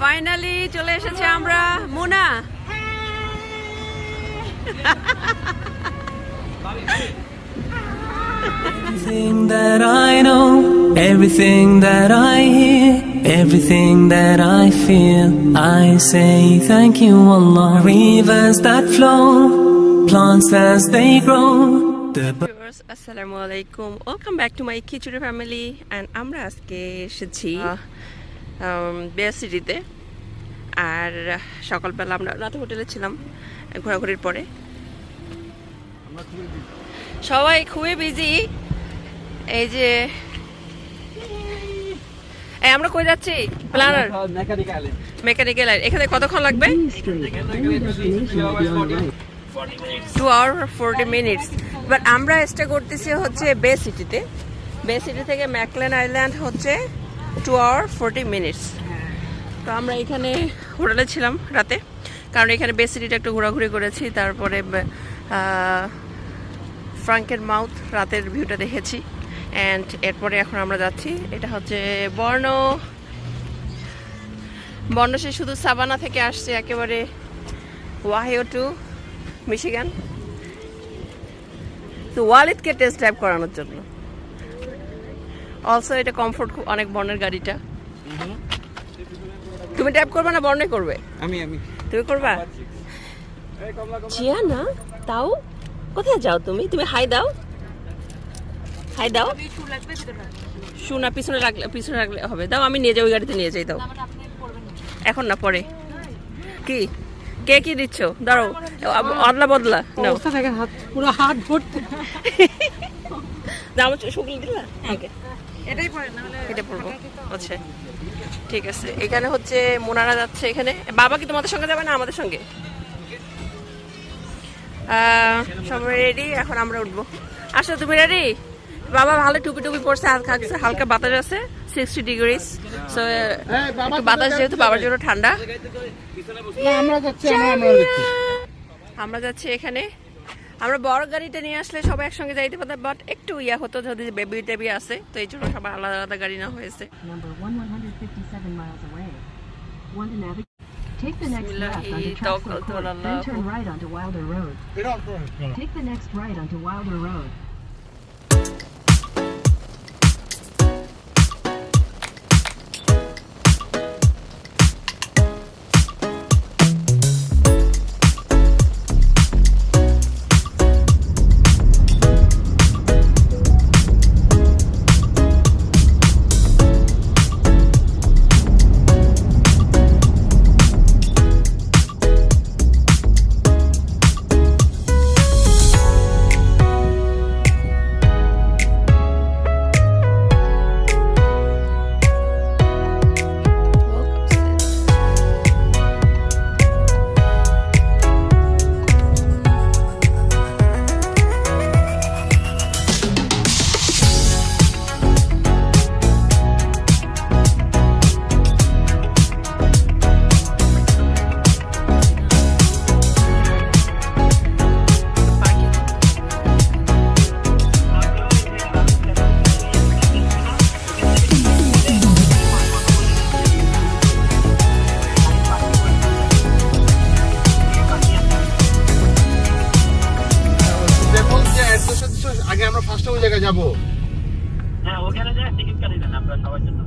Finally চলে এসেছে আমরা Muna Everything that I know, everything that I hear, everything that I feel, I say thank you, Allah. Rivers that flow, plants as they grow, the viewers আসসালামু আলাইকুম welcome back to my khichuri family and আমরা আজকে এসেছি সিটিতে আর সকালবেলা আমরা রাতে হোটেলে ছিলাম, ঘোরাঘুরির পরে। সবাই খুবই বিজি এই যে আমরা কই যাচ্ছি? প্ল্যানার মেকানিক্যাল এখানে কতক্ষণ লাগবে? Two hour forty minutes but আমরা স্টে করতেছি হচ্ছে বে সিটিতে বে সিটি থেকে ম্যাকলেন আইল্যান্ড হচ্ছে টু আওয়ার ফোরটি মিনিটস তো আমরা এখানে হোটেলে ছিলাম রাতে। কারণ এখানে বে সিটিটা একটু ঘোরাঘুরি করেছি, তারপরে ফ্রাঙ্কের মাউথ রাতের ভিউটা দেখেছি। অ্যান্ড এরপরে এখন আমরা যাচ্ছি, এটা হচ্ছে বর্ণ বর্ণ সে শুধু সাবানা থেকে আসছে একেবারে ওয়াহিও টু মিশিগান তো ওয়ালিদকে টেস্ট ড্রাইভ করানোর জন্য। অলসো এটা কমফোর্ট খুব অনেক বর্ণের গাড়িটা। তুমি ড্রাইভ করবে না বর্ণে করবে? আমি আমি। তুমি করবা? জিয়া না তাও? কোথায় যাও তুমি? তুমি হাই দাও। হাই দাও। শু না পিছনে রাখলে পিছনে রাখলে হবে। দাও আমি নিয়ে যাই ওই গাড়িতে নিয়ে যাই দাও। এখন না পরে। কি? কে কি দিচ্ছ? দাঁড়ো অদলা বদলা নাও। থাকে হাত পুরো হাত ভর্তি। দাম শুকলি দিলা? ওকে এটাই এটা পড়ব আচ্ছা ঠিক আছে। এখানে হচ্ছে মোনারা যাচ্ছে এখানে। বাবা কি তোমাদের সঙ্গে যাবে না আমাদের সঙ্গে? সবাই রেডি এখন আমরা উঠবো। আসো তুমি রেডি বাবা ভালো টুপি টুপি পরছে হালকা হালকা বাতাস আছে সিক্সটি ডিগ্রিস সো বাতাস যেহেতু বাবার জন্য ঠান্ডা। আমরা যাচ্ছি আমরা আমরা যাচ্ছি। আমরা যাচ্ছি এখানে। আমরা বড় গাড়িটা নিয়ে আসলে সবাই একসঙ্গে যাইতে পারতাম বাট একটু ইয়া হতো যদি বেবি টেবি আছে তো এই জন্য সবাই আলাদা আলাদা গাড়ি না হয়েছে number 1157 miles away. Want to navigate? Take the next left onto Wilder Road. Court, then turn right onto Wilder Road. Take the next right onto Wilder Road. আগে আমরা ফার্স্টে ওই জায়গায় যাব। হ্যাঁ ওখানে যায় টিকিট কাটি দেন আপনারা সবার জন্য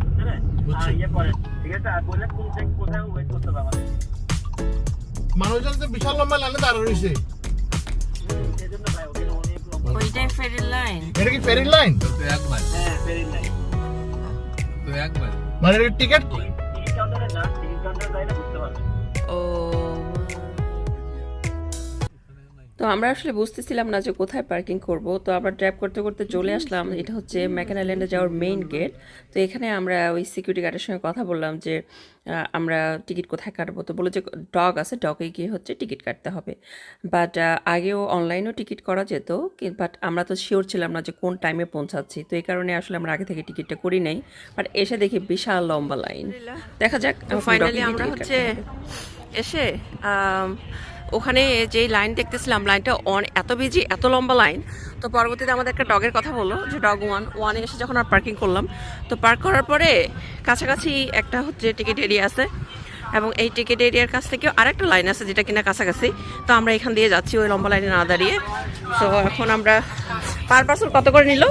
বুঝছেন ইয়ে পরে ঠিক আছে? আর বলে কোন জায়গায় কোথায় ওয়েট করতে হবে আমাদের। মানুষজন তো বিশাল লম্বা লাইনে দাঁড়া রয়েছে। সেই ভাই ওখানে অনেক লম্বা ওইটাই ফেরি লাইন এটা কি ফেরি লাইন হ্যাঁ মানে টিকিট টিকিট কাউন্টারে না টিকিট কাউন্টারে যাই না বুঝতে পারবেন। ও তো আমরা আসলে বুঝতেছিলাম না যে কোথায় পার্কিং করব। তো আমরা ড্রাইভ করতে করতে চলে আসলাম। এটা হচ্ছে ম্যাকান আইল্যান্ডে যাওয়ার মেইন গেট তো এখানে আমরা ওই সিকিউরিটি গার্ডের সঙ্গে কথা বললাম যে আমরা টিকিট কোথায় কাটবো? তো বলে যে ডগ আছে ডগে গিয়ে হচ্ছে টিকিট কাটতে হবে। বাট আগেও অনলাইনেও টিকিট করা যেত বাট আমরা তো শিওর ছিলাম না যে কোন টাইমে পৌঁছাচ্ছি। তো এই কারণে আসলে আমরা আগে থেকে টিকিটটা করি নাই। বাট এসে দেখি বিশাল লম্বা লাইন দেখা যাক ফাইনালি আমরা হচ্ছে এসে ওখানে যেই লাইন দেখতেছিলাম লাইনটা অন এত বিজি এত লম্বা লাইন তো পরবর্তীতে আমাদের একটা ডগের কথা বলল, যে ডগ ওয়ান ওয়ানে এসে যখন আর পার্কিং করলাম, তো পার্ক করার পরে কাছাকাছি একটা হচ্ছে টিকিট এরিয়া আছে, এবং এই টিকিট এরিয়ার কাছ থেকেও আরেকটা লাইন আছে যেটা কিনা কাছাকাছি। তো আমরা এখান দিয়ে যাচ্ছি ওই লম্বা লাইনে না দাঁড়িয়ে। তো এখন আমরা পার পার্সন কত করে নিল?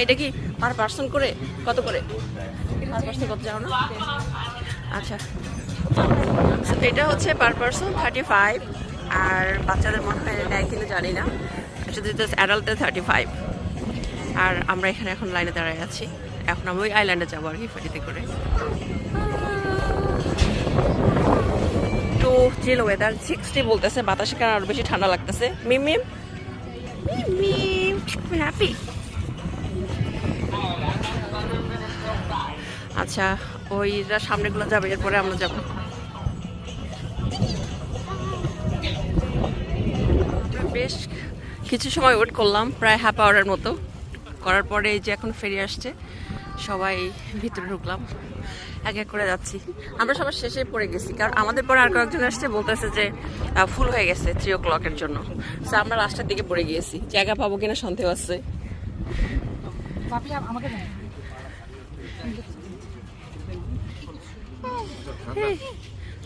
এইটা কি পার পার্সন করে? কত করে? পার পার্সন কত জানো না? আচ্ছা। এটা হচ্ছে পার পার্সন থার্টি ফাইভ আর বাচ্চাদের মনে হয় নেয় কিনা জানি না। যদি অ্যাডাল্টদের থার্টি ফাইভ আর আমরা এখানে এখন লাইনে দাঁড়ায় আছি। এখন আমরা ওই আইল্যান্ডে যাব আর কি ফেরিতে করে। তো চিল ওয়েদার সিক্সটি বলতেছে বাতাসে কারণ আরও বেশি ঠান্ডা লাগতেছে। মিম মিম? মিম হ্যাপি আচ্ছা ওইটা সামনেগুলো যাবে এরপরে আমরা যাব। বেশ কিছু সময় ওয়েট করলাম প্রায় হাফ আওয়ারের মতো। করার পরে এই যে এখন ফেরি আসছে সবাই ভিতরে ঢুকলাম। এক এক করে যাচ্ছি। আমরা সবার শেষে পড়ে গেছি কারণ আমাদের পরে আর কয়েকজন আসছে বলতেছে যে ফুল হয়ে গেছে থ্রি ও ক্লকের জন্য। তো আমরা লাস্টের দিকে পড়ে গিয়েছি। জায়গা পাবো কিনা সন্দেহ আছে। Hey,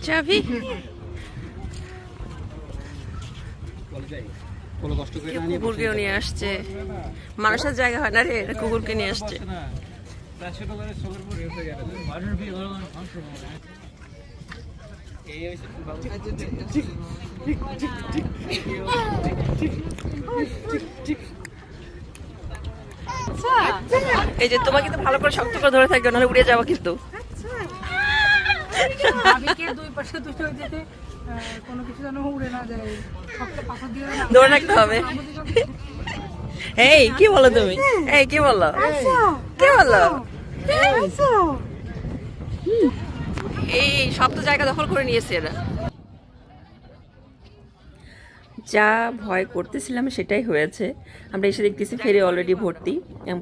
চাবি। কুকুরকেও নিয়ে আসছে। মানুষের জায়গা হয় না রে কুকুরকে নিয়ে আসছে। এই যে, তোমাকে তো ভালো করে শক্ত করে ধরে থাকবে, নাহলে উড়ে যাওয়া কিন্তু। দুই পাশে দুটো যেতে কোনো কিছু যেন উড়ে না যায় শক্ত পাথর দিয়ে না ধরে রাখতে হবে। এই কি বলো তুমি? এই কি বলো? কি বলো? এই সব তো জায়গা দখল করে নিয়েছে এরা। যা ভয় করতেছিলাম সেটাই হয়েছে। আমরা এসে দেখতেছি ফেরি অলরেডি ভর্তি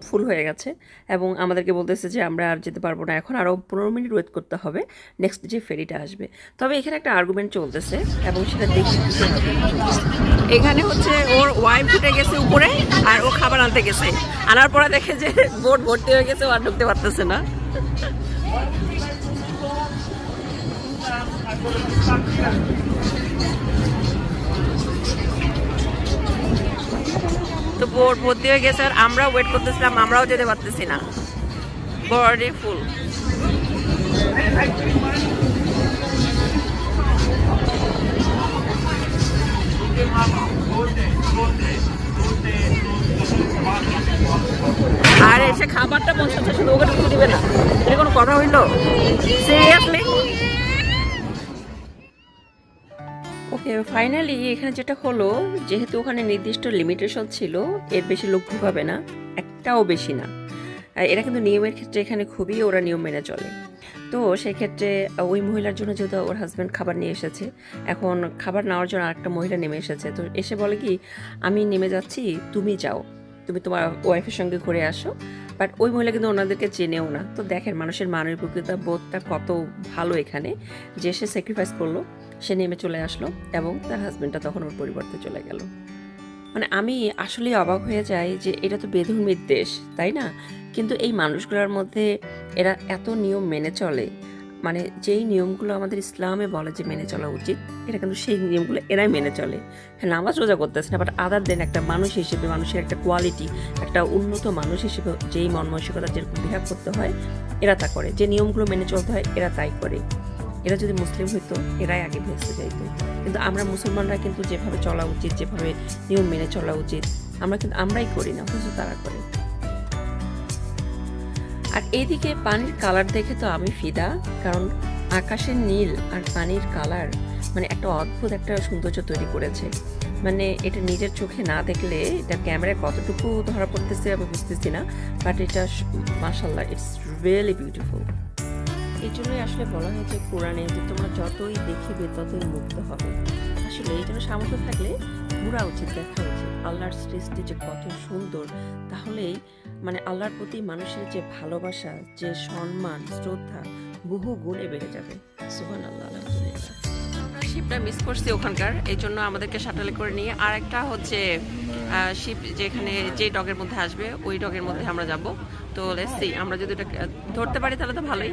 ফুল হয়ে গেছে। এবং আমাদেরকে বলতেছে যে আমরা আর যেতে পারব না। এখন আরও পনেরো মিনিট ওয়েট করতে হবে নেক্সট যে ফেরিটা আসবে। তবে এখানে একটা আর্গুমেন্ট চলতেছে এবং সেটা দেখি এখানে হচ্ছে ওর ওয়াইফ উঠে গেছে উপরে আর ও খাবার আনতে গেছে। আনার পরে দেখে যে বোট ভর্তি হয়ে গেছে, ও আর ঢুকতে পারতেছে না। তো বোট ভর্তি হয়ে গেছে আর আমরা ওয়েট করতেছিলাম, আমরাও যেতে পারতেছি না। বডি ফুল আর এসে খাবারটা পৌঁছাচ্ছে শুধু ওকে ঢুকতে দিবে না। এটা কোনো কথা হইল? সিরিয়াসলি ফাইনালি এখানে যেটা হলো, যেহেতু ওখানে নির্দিষ্ট লিমিটেশন ছিল, এর বেশি লোক ঢুকাবে না, একটাও বেশি না। এরা কিন্তু নিয়মের ক্ষেত্রে এখানে খুবই ওরা নিয়ম মেনে চলে। তো সেক্ষেত্রে ওই মহিলার জন্য যেহেতু ওর হাজব্যান্ড খাবার নিয়ে এসেছে, এখন খাবার নেওয়ার জন্য আরেকটা মহিলা নেমে এসেছে। তো এসে বলে কি, আমি নেমে যাচ্ছি, তুমি যাও। তুমি তোমার ওয়াইফের সঙ্গে ঘুরে আসো। বাট ওই মহিলা কিন্তু ওনাদেরকে চেনেও না। তো দেখেন, মানুষের মানবিকতা বোধটা কত ভালো এখানে, যে সে স্যাক্রিফাইস করল। সে নেমে চলে আসলো এবং তার হাজব্যান্ডটা তখন ওর পরিবর্তে চলে গেল। মানে আমি আসলে অবাক হয়ে যাই যে এটা তো বেধর্মীর দেশ, তাই না? কিন্তু এই মানুষগুলোর মধ্যে এরা এত নিয়ম মেনে চলে। মানে যেই নিয়মগুলো আমাদের ইসলামে বলে যে মেনে চলা উচিত, এটা কিন্তু সেই নিয়মগুলো এরাই মেনে চলে। হ্যাঁ নামাজ রোজা করতেছে না বাট আদার দেন একটা মানুষ হিসেবে, মানুষের একটা কোয়ালিটি একটা উন্নত মানুষ হিসেবে যেই মন মানসিকতা যেরকম বিহেভ করতে হয়, এরা তা করে। যে নিয়মগুলো মেনে চলতে হয়, এরা তাই করে। এরা যদি মুসলিম হইতো, এরাই আগে ভেসে যাইতো। কিন্তু আমরা মুসলমানরা কিন্তু যেভাবে চলা উচিত, যেভাবে নিয়ম মেনে চলা উচিত, আমরা কিন্তু আমরাই করি না, অথচ তারা করে। আর এইদিকে পানির কালার দেখে তো আমি ফিদা, কারণ আকাশের নীল আর পানির কালার মানে একটা অদ্ভুত একটা সৌন্দর্য তৈরি করেছে। মানে এটা নিজের চোখে না দেখলে এটা ক্যামেরায় কতটুকু ধরা পড়তেছে আমি বুঝতেছি না, বাট এটা মাসাল্লাহ ইটস রিয়েলি বিউটিফুল এই জন্যই আসলে বলা হয়েছে কোরআনে যে তোমরা যতই দেখিবে, ততই মুক্ত হবে। আসলে এই জন্য সামর্থ্য থাকলে ঘোরা উচিত, দেখা উচিত। আল্লাহর সৃষ্টি যে কত সুন্দর, তাহলেই মানে আল্লাহর প্রতি মানুষের যে ভালোবাসা, যে সম্মান, শ্রদ্ধা, বহু গুণে বেড়ে যাবে। সুহান আল্লাহ আলহামদুলিল্লাহ শিপটা মিস করছি ওখানকার, এই জন্য আমাদেরকে শাটালে করে নিয়ে। আর একটা হচ্ছে শিপ যেখানে যে ডগের মধ্যে আসবে, ওই ডগের মধ্যে আমরা যাব। তো লেটস সি আমরা যদি এটা ধরতে পারি তাহলে তো ভালোই।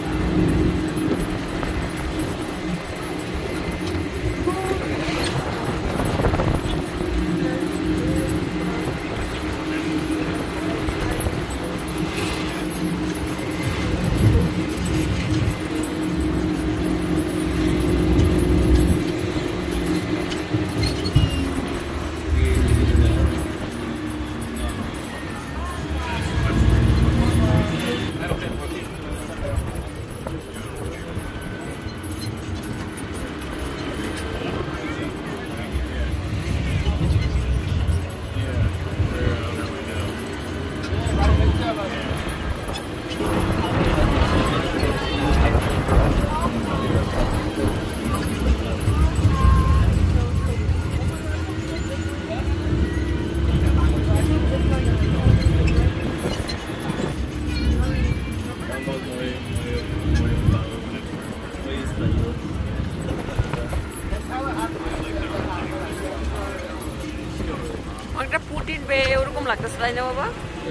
একটা পুটির বে ওরকম লাগতেছে তাই না বাবা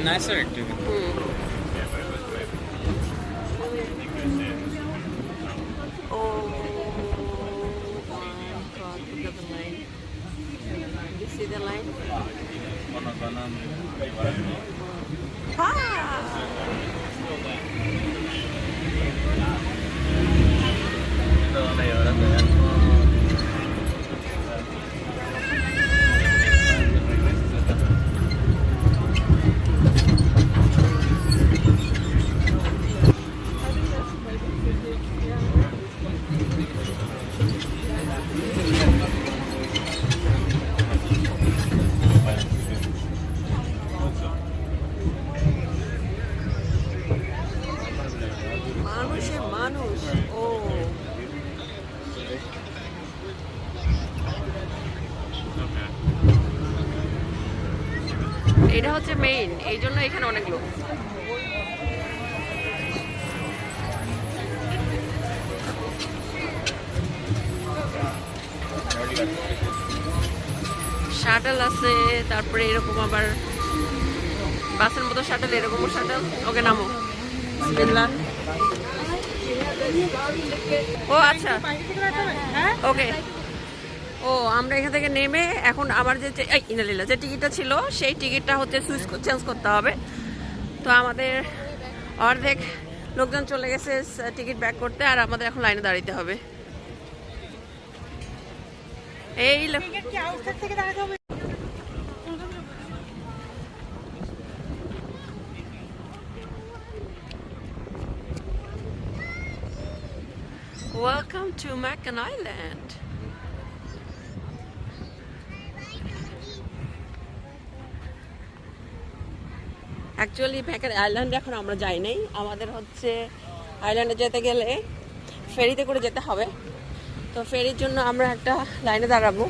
নাইসার একটু ও See the line? Ah! Main এই জন্য এখানে অনেক লোক। শাটল আছে, তারপরে এরকম আবার বাসের মতো শাটল, এরকমও শাটল। ওকে, নামো। ও আচ্ছা। ওকে। ও আমরা এখান থেকে নেমে এখন আমার যে ইনালিল্লাহ, যে টিকিটটা ছিল সেই টিকিটটা হচ্ছে সুইচ চেঞ্জ করতে হবে। তো আমাদের অর্ধেক লোকজন চলে গেছে টিকিট ব্যাক করতে আর আমাদের এখন লাইনে দাঁড়াতে হবে। এই Welcome to Macan Island. Actually Macan আইল্যান্ডে এখন আমরা যাই নাই। আমাদের হচ্ছে আইল্যান্ডে যেতে গেলে ফেরিতে করে যেতে হবে। তো ফেরির জন্য আমরা একটা লাইনে দাঁড়াবো।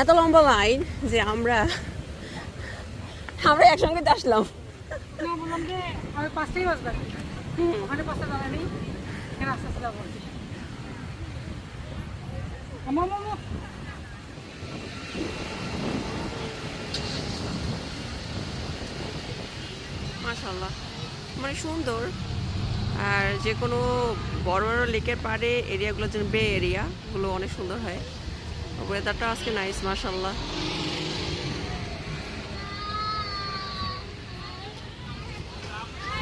এত লম্বা লাইন যে আমরা আমরা একসঙ্গে আসলাম। না বললাম যে আমি পাঁচটাই বাজবে আর কি। ওখানে পাঁচটা দাঁড়া নেই এখানে আস্তে আস্তে যাব আর কি। আমার মামা মাশাল্লাহ মানে সুন্দর। আর যে কোনো বড় বড় লেকের পাড়ে এরিয়াগুলো যেন বে এরিয়া গুলো অনেক সুন্দর হয়। ওয়েদারটা আজকে নাইস মাশাল্লাহ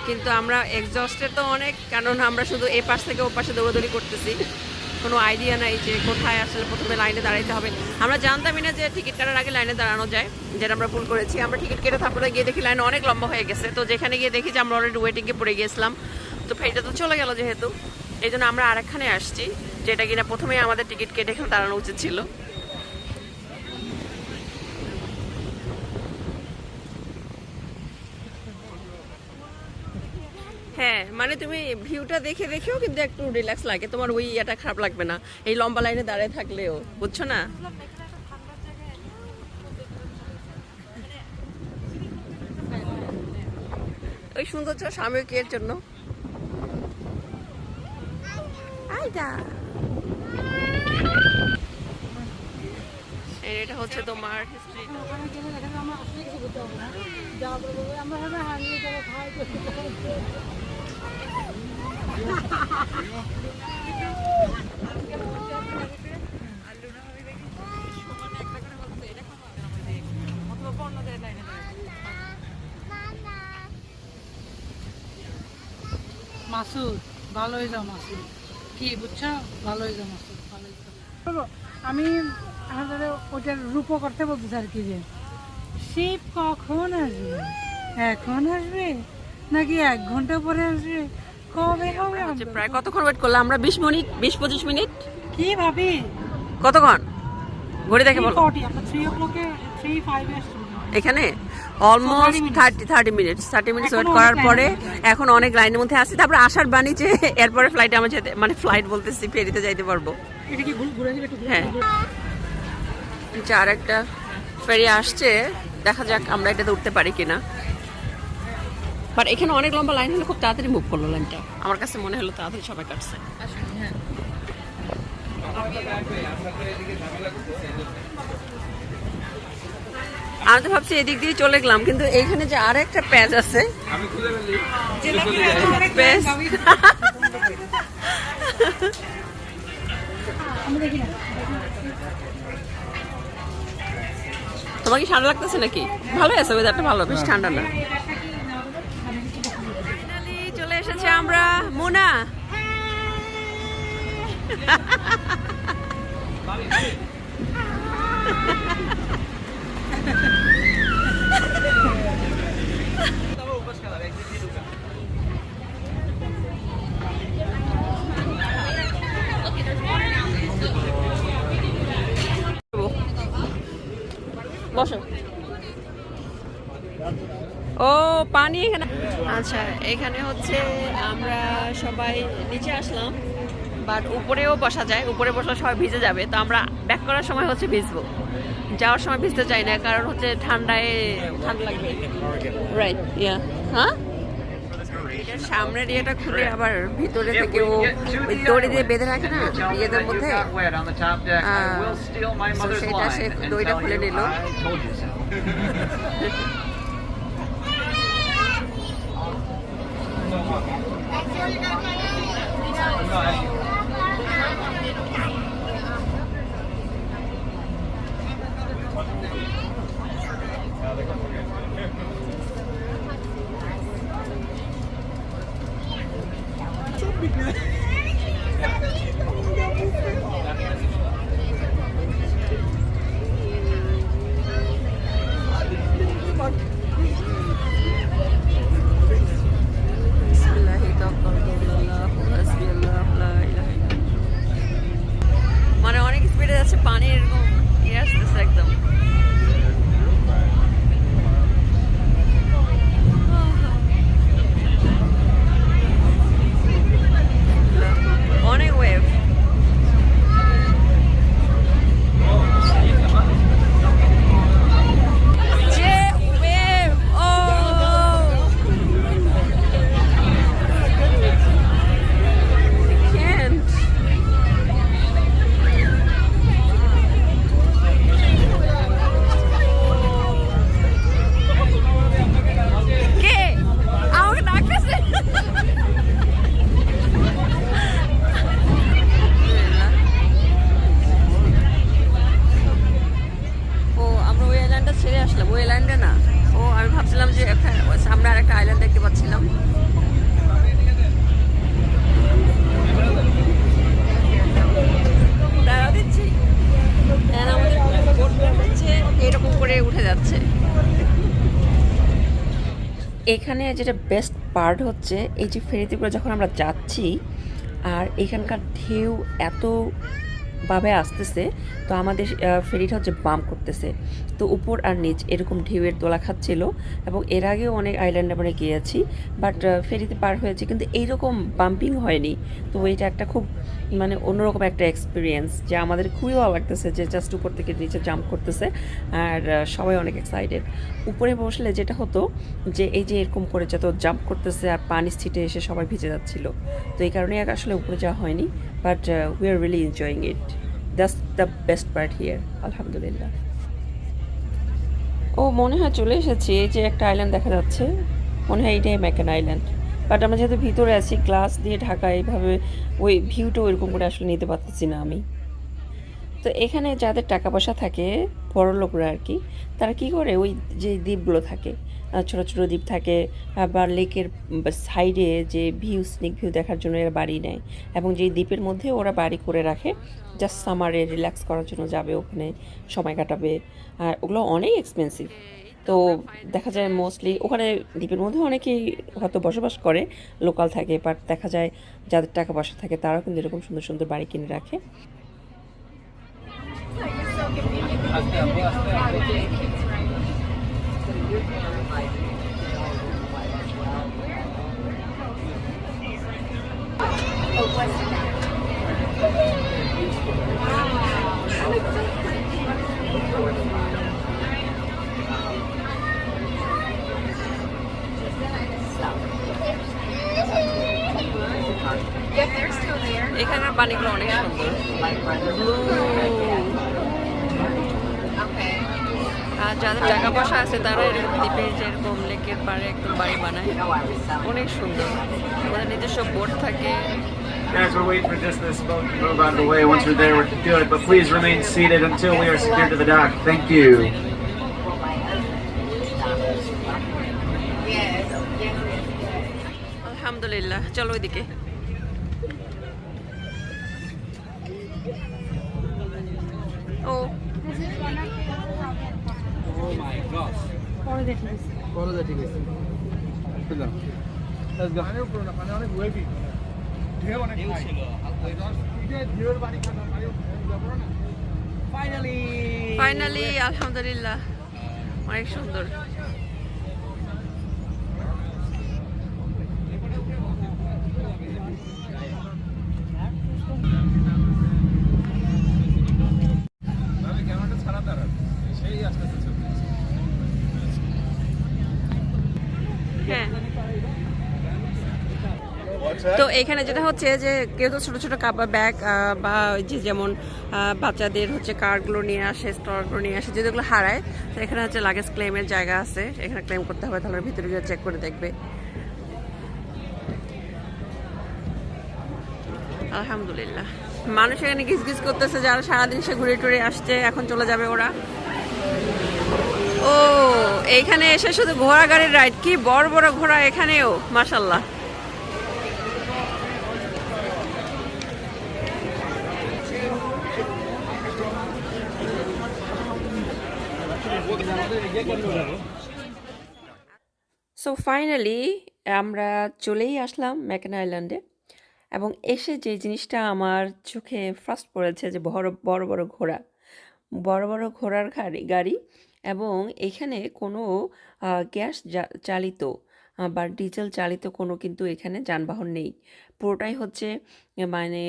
কিন্তু আমরা এক্সস্টেড তো অনেক, কারণ আমরা শুধু এ পাশ থেকে ও পাশে দৌড়াদৌড়ি করতেছি। কোনো আইডিয়া নাই যে কোথায় আসলে প্রথমে লাইনে দাঁড়াইতে হবে। আমরা জানতামই না যে টিকিট কাটার আগে লাইনে দাঁড়ানো যায়, যেটা আমরা ভুল করেছি। আমরা টিকিট কেটে তারপরে গিয়ে দেখি লাইন অনেক লম্বা হয়ে গেছে। তো যেখানে গিয়ে দেখি যে আমরা অলরেডি ওয়েটিংয়ে পড়ে গিয়েছিলাম। তো ফেরিটা তো চলে গেল যেহেতু। এই জন্য আমরা আরেকখানে আসছি, যেটা কিনা প্রথমেই আমাদের টিকিট কেটে এখানে দাঁড়ানো উচিত ছিল হ্যাঁ মানে তুমি ভিউটা দেখে দেখেও কিন্তু একটু রিল্যাক্স লাগে। তোমার ওই এটা খারাপ লাগবে না। এই লম্বা লাইনে দাঁড়িয়ে থাকলেও, বুঝছ না? ওই সৌন্দর্য সাময়িকের জন্য? এটা হচ্ছে তোমার হিস্ট্রি মাসুদ, ভালো হয়ে যাও মাসুদ। কি, বুঝছ? ভালো হয়ে যাও মাসুদ, ভালো হয়ে যাও। আমি আমাদের ওইটার রূপও করতে কি যে, শিব কখন আসবে? এখন আসবে? নাকি এক ঘণ্টা পরে আসবে? কবে হবে যে প্রায় কতক্ষণ ওয়েট করলাম? আমরা বিশ মিনিট বিশ পঁচিশ মিনিট? কি ভাবি? কতক্ষণ? ঘড়ি দেখে বলো। ফর্টি আমরা থ্রি ও ক্লকে থ্রি ফাইভে আসছি। এখানে? Almost. Thirty thirty minutes thirty minutes wait করার পরে এখন অনেক লাইনের মধ্যে আসি তারপরে আসার বাণী যে এরপরে ফ্লাইটে আমরা যেতে মানে ফ্লাইট বলতেছি ফেরিতে যাইতে পারব। এটা কি ঘুরে ঘুরে দিবে একটু হ্যাঁ। আর একটা ফেরি আসছে দেখা যাক আমরা এটাতে উঠতে পারি কিনা। বাট এখানে অনেক লম্বা লাইন হলে খুব তাড়াতাড়ি মুভ করল লাইনটা আমার কাছে মনে হলো তাড়াতাড়ি সবাই কাটছে। আমি তো ভাবছি এদিক দিয়ে চলে গেলাম কিন্তু এইখানে যে আর একটা প্যাচ আছে প্যাচ আমি দেখি না তোমার কি ঠান্ডা লাগতেছে নাকি? ভালোই আছে ওয়েদারটা ভালো বেশ ঠান্ডা না। এসেছে আমরা। মোনা। বসো ও পানি এখানে। আচ্ছা এখানে হচ্ছে আমরা সবাই নিচে আসলাম বাট উপরেও বসা যায় উপরে বসলে সবাই ভিজে যাবে তো আমরা ব্যাক করার সময় হচ্ছে ভিজবো। যাওয়ার সময় ভিজতে চাই না কারণ হচ্ছে ঠান্ডায় ঠান্ডা লাগবে। রাইট ইয়া হ্যাঁ সামনের ইয়েটা খুলে আবার ভিতরে থেকে ও দড়ি দিয়ে বেঁধে রাখে না ইয়েদের মধ্যে? আহ, সেটা সে দড়িটা খুলে নিল। よろしくお願いします。পানি এরকম ইয়ে আসতেছে একদম। এখানে যেটা বেস্ট পার্ট হচ্ছে, এই যে ফেরিতে করে যখন আমরা যাচ্ছি, আর এখানকার ঢেউ এত ভাবে আসতেছে, তো আমাদের ফেরিটা হচ্ছে বাম করতেছে। তো উপর আর নিচ এরকম ঢেউয়ের দোলা খাচ্ছিল এবং এর আগেও অনেক আইল্যান্ডে আমরা গিয়েছি বাট ফেরিতে পার হয়েছে, কিন্তু এইরকম বাম্পিং হয়নি। তো এটা একটা খুব মানে অন্যরকম একটা এক্সপিরিয়েন্স যে আমাদের খুবই ভালো লাগতেছে যে জাস্ট উপর থেকে নিচে জাম্প করতেছে আর সবাই অনেক এক্সাইটেড উপরে বসলে যেটা হতো যে এই যে এরকম করে যত জাম্প করতেছে আর পানি ছিটে এসে সবাই ভিজে যাচ্ছিল। তো এই কারণে আসলে উপরে যাওয়া হয়নি but we are really enjoying it that's the best part here আলহামদুলিল্লাহ। ও, মনে হয় চলে এসেছি, এই যে একটা আইল্যান্ড দেখা যাচ্ছে। মনে হয় এইটাই ম্যাকেন আইল্যান্ড বাট আমরা যেহেতু ভিতরে আছি গ্লাস দিয়ে ঢাকা এইভাবে ওই ভিউটা ওইরকম করে আসলে নিতে পারতেছি না আমি। তো এখানে যাদের টাকা পয়সা থাকে বড় লোকরা আর কি, তারা কি করে? ওই যে দ্বীপগুলো থাকে ছোট ছোট দ্বীপ থাকে, আবার লেকের সাইডে যে ভিউ স্নিক ভিউ দেখার জন্য এরা বাড়ি নেয়। এবং যেই দ্বীপের মধ্যে ওরা বাড়ি করে রাখে জাস্ট সামারে রিল্যাক্স করার জন্য যাবে, ওখানে সময় কাটাবে। আর ওগুলো অনেক এক্সপেন্সিভ তো দেখা যায় মোস্টলি ওখানে দ্বীপের মধ্যে অনেকেই হয়তো বসবাস করে লোকাল থাকে বাট দেখা যায় যাদের টাকা পয়সা থাকে, তারাও কিন্তু এরকম সুন্দর সুন্দর বাড়ি কিনে রাখে। এখানের পানিগুলো অনেক সুন্দর আর যাদের টাকা পয়সা আছে তারা এরকম দ্বীপে যেরকম লেকের পাড়ে একদম বাড়ি বানায় অনেক সুন্দর ওদের নিজস্ব বোট থাকে Guys, we're waiting for just this boat to move out of the way. Once we're there, we're good. But please remain seated until we are secured to the dock. Thank you. আলহামদুলিল্লাহ চলো ওইদিকে ও পরে দেখে গেছি পানি উপরে না, পানি অনেক wavy। ঢেউ অনেক high। এটা ঢেউয়ের বাড়ি খানা, পানি উপরে না। ফাইনালি আলহামদুলিল্লাহ। অনেক সুন্দর হ্যাঁ তো এখানে যেটা হচ্ছে যে কেউ তো ছোট ছোট কাপড় ব্যাগ বা যে যেমন বাচ্চাদের হচ্ছে কারগুলো নিয়ে আসে স্টলগুলো নিয়ে আসে যেগুলো হারায়, তো এখানে হচ্ছে লাগেজ ক্লেমের জায়গা আছে। এখানে ক্লেম করতে হবে, তাহলে ভিতরে গিয়ে চেক করে দেখবে। আলহামদুলিল্লাহ। মানুষ এখানে গিজ গিজ করতেছে, যারা সারাদিন সে ঘুরে টুরে আসছে, এখন চলে যাবে ওরা। ও, এইখানে এসে শুধু ঘোড়া গাড়ির রাইড কি বড় বড় ঘোড়া এখানেও মাসাল্লাহ সো ফাইনালি আমরা চলেই আসলাম ম্যাকেন আইল্যান্ডে এবং এসে যে জিনিসটা আমার চোখে ফার্স্ট পড়েছে যে বড় বড় বড় ঘোড়া। বড় বড় ঘোড়ার গাড়ি গাড়ি এবং এখানে কোনো গ্যাস চালিত বা ডিজেল চালিত কোনো কিন্তু এখানে যানবাহন নেই। পুরোটাই হচ্ছে মানে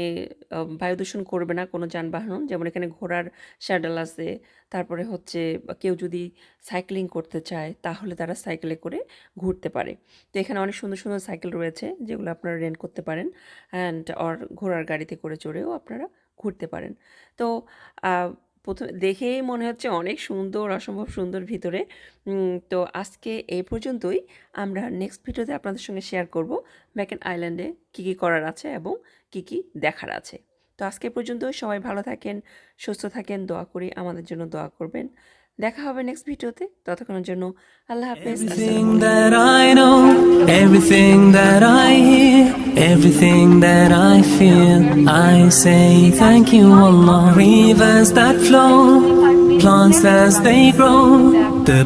বায়ু দূষণ করবে না কোনো যানবাহন। যেমন এখানে ঘোড়ার স্যাডেল আছে, তারপরে হচ্ছে কেউ যদি সাইক্লিং করতে চায়, তাহলে তারা সাইকেলে করে ঘুরতে পারে। তো এখানে অনেক সুন্দর সুন্দর সাইকেল রয়েছে, যেগুলো আপনারা রেন্ট করতে পারেন অ্যান্ড অর ঘোড়ার গাড়িতে করে চড়েও আপনারা ঘুরতে পারেন। তো প্রথমে দেখেই মনে হচ্ছে অনেক সুন্দর, অসম্ভব সুন্দর ভিতরে। তো আজকে এই পর্যন্তই। আমরা নেক্সট ভিডিওতে আপনাদের সঙ্গে শেয়ার করব ম্যাকেন আইল্যান্ডে কী কী করার আছে এবং কি কি দেখার আছে। তো আজকে পর্যন্ত সবাই ভালো থাকেন, সুস্থ থাকেন, দোয়া করি। আমাদের জন্য দোয়া করবেন। দেখা হবে নেক্সট ভিডিওতে ততক্ষণের জন্য আল্লাহ হাফেজ Everything that I know, everything that I hear, everything that I feel, I say thank you, Allah. Rivers that flow, plants as they grow, the